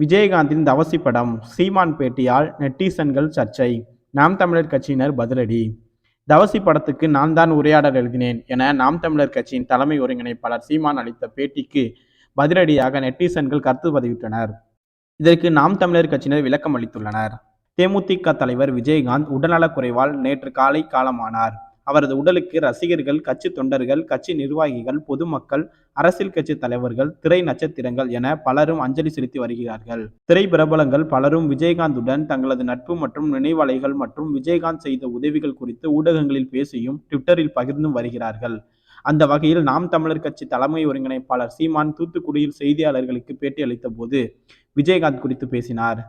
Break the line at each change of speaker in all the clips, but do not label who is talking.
விஜயகாந்தின் தவசி படம் சீமான் பேட்டியால் நெட்டிசன்கள் சர்ச்சை நாம் தமிழர் கட்சியினர் பதிலடி. தவசி படத்துக்கு நான் தான் உரையாடல் எழுதினேன் என நாம் தமிழர் கட்சியின் தலைமை ஒருங்கிணைப்பாளர் சீமான் அளித்த பேட்டிக்கு பதிலடியாக நெட்டிசன்கள் கருத்து பதிவிட்டனர். இதற்கு நாம் தமிழர் கட்சியினர் விளக்கம் அளித்துள்ளனர். தேமுதிக தலைவர் விஜயகாந்த் உடல்நலக் குறைவால் நேற்று காலை காலமானார். அவரது உடலுக்கு ரசிகர்கள் கட்சி தொண்டர்கள் கட்சி நிர்வாகிகள் பொதுமக்கள் அரசியல் கட்சி தலைவர்கள் திரை நட்சத்திரங்கள் என பலரும் அஞ்சலி செலுத்தி வருகிறார்கள். திரை பிரபலங்கள் பலரும் விஜயகாந்துடன் தங்களது நட்பு மற்றும் நினைவலைகள் மற்றும் விஜயகாந்த் செய்த உதவிகள் குறித்து ஊடகங்களில் பேசியும் ட்விட்டரில் பகிர்ந்தும் வருகிறார்கள். அந்த வகையில் நாம் தமிழர் கட்சி தலைமை ஒருங்கிணைப்பாளர் சீமான் தூத்துக்குடியில் செய்தியாளர்களுக்கு பேட்டி அளித்த போது விஜயகாந்த் குறித்து பேசினார்.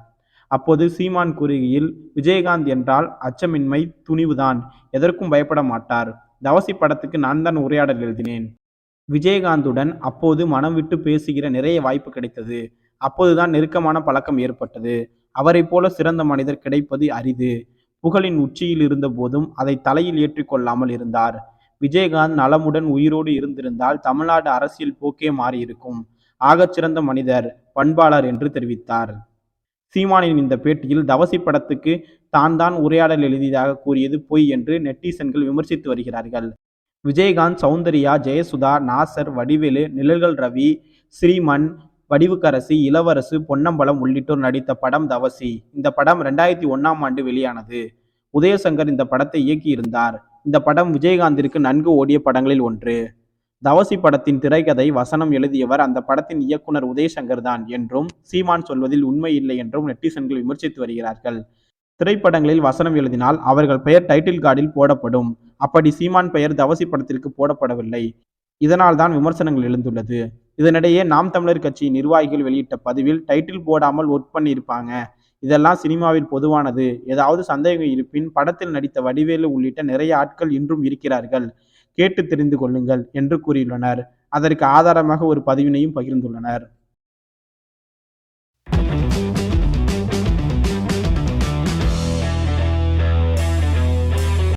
அப்போது சீமான் கூறுகையில் விஜயகாந்த் என்றால் அச்சமின்மை துணிவுதான். எதற்கும் பயப்பட மாட்டார். தவசி படத்துக்கு நான் தான் உரையாடல் எழுதினேன். விஜயகாந்துடன் அப்போது மனம் விட்டு பேசுகிற நிறைய வாய்ப்பு கிடைத்தது. அப்போதுதான் நெருக்கமான பழக்கம் ஏற்பட்டது. அவரைப் போல சிறந்த மனிதர் கிடைப்பது அரிது. புகழின் உச்சியில் இருந்த போதும் அதை தலையில் ஏற்றிக்கொள்ளாமல் இருந்தார். விஜயகாந்த் நலமுடன் உயிரோடு இருந்திருந்தால் தமிழ்நாடு அரசியல் போக்கே மாறியிருக்கும். ஆகச்சிறந்த மனிதர் பண்பாளர் என்று தெரிவித்தார். சீமானின் இந்த பேட்டியில் தவசி படத்துக்கு தான் தான் உரையாடல் எழுதியதாக கூறியது பொய் என்று நெட்டிசன்கள் விமர்சித்து வருகிறார்கள். விஜயகாந்த் சௌந்தர்யா ஜெயசுதா நாசர் வடிவேலு நிழல்கள் ரவி ஸ்ரீமன் வடிவுக்கரசி இளவரசு பொன்னம்பலம் உள்ளிட்டோர் நடித்த படம் தவசி. இந்த படம் ரெண்டாயிரத்தி ஒன்னாம் ஆண்டு வெளியானது. உதயசங்கர் இந்த படத்தை இயக்கியிருந்தார். இந்த படம் விஜயகாந்திற்கு நன்கு ஓடிய படங்களில் ஒன்று. தவசி படத்தின் திரைக்கதை வசனம் எழுதியவர் அந்த படத்தின் இயக்குனர் உதயசங்கர் தான் என்றும் சீமான் சொல்வதில் உண்மை இல்லை என்றும் நெட்டிசன்கள் விமர்சித்து வருகிறார்கள். திரைப்படங்களில் வசனம் எழுதினால் அவர்கள் பெயர் டைட்டில் கார்டில் போடப்படும். அப்படி சீமான் பெயர் தவசி படத்திற்கு போடப்படவில்லை. இதனால் தான் விமர்சனங்கள் எழுந்துள்ளது. இதனிடையே நாம் தமிழர் கட்சியின் நிர்வாகிகள் வெளியிட்ட பதிவில் டைட்டில் போடாமல் ஒர்க் பண்ணியிருப்பாங்க. இதெல்லாம் சினிமாவில் பொதுவானது. ஏதாவது சந்தேகம் இருப்பின் படத்தில் நடித்த வடிவேலு உள்ளிட்ட நிறைய ஆட்கள் இன்றும் இருக்கிறார்கள். கேட்டு தெரிந்து கொள்ளுங்கள் என்று கூறியுள்ளனர். அதற்கு ஆதாரமாக ஒரு பதிவினையும் பகிர்ந்துள்ளனர்.